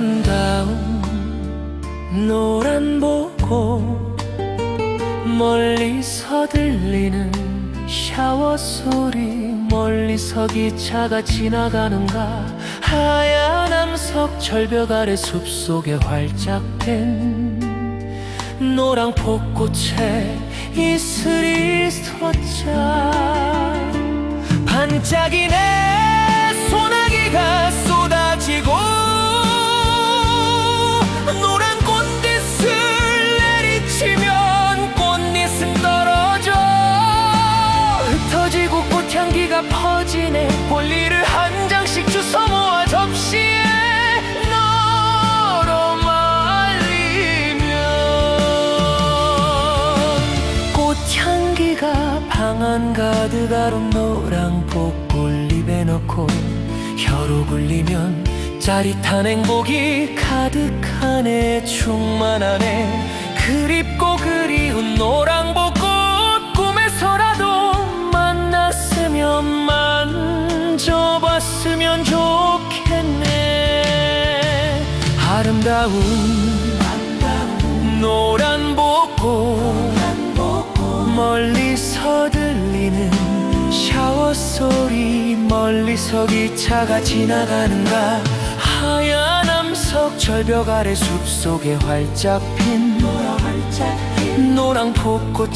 아름다운 노란 보고 멀리서 들리는 샤워 소리 멀리서 기차가 지나가는가? 하얀 암석 절벽 아래 숲속에 활짝 핀 노란 벚꽃에 이슬이 스쳤자 반짝이네. 소나기가 쏟아지고 꽃향기가 방안 가득 아름 노랑 벚꽃잎에 넣고 혀로 굴리면 짜릿한 행복이 가득하네 충만하네. 그립고 그리운 노랑 벚꽃 꿈에서라도 만났으면 만져봤으면 좋겠네. 아름다운 멀리서 기차가 지나가는가? 하얀 암석 절벽 아래 숲속에 활짝 핀 노랑 벚꽃에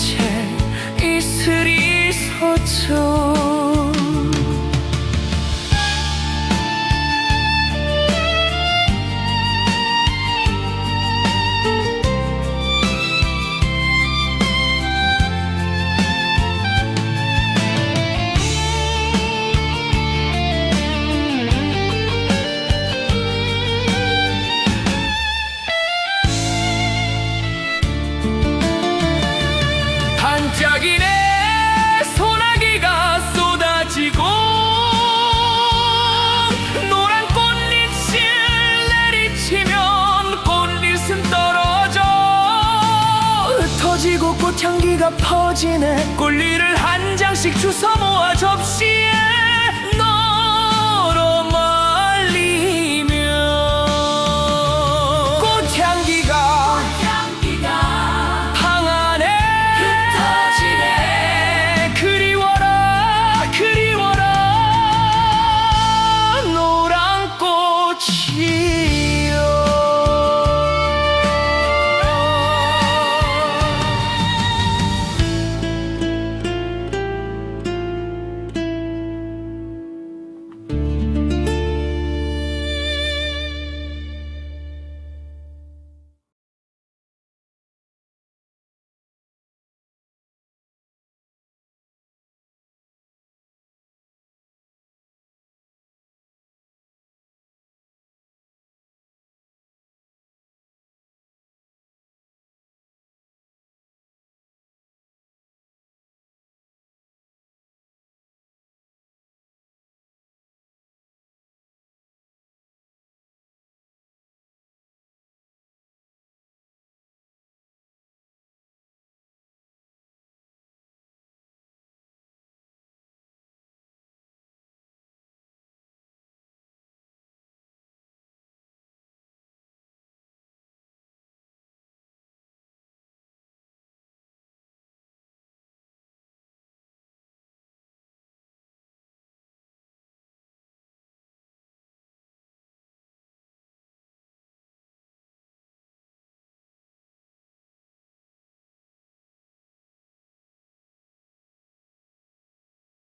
이슬이 서죠 향기가 퍼지네. 꿀리를 한 장씩 주워 모아 접시에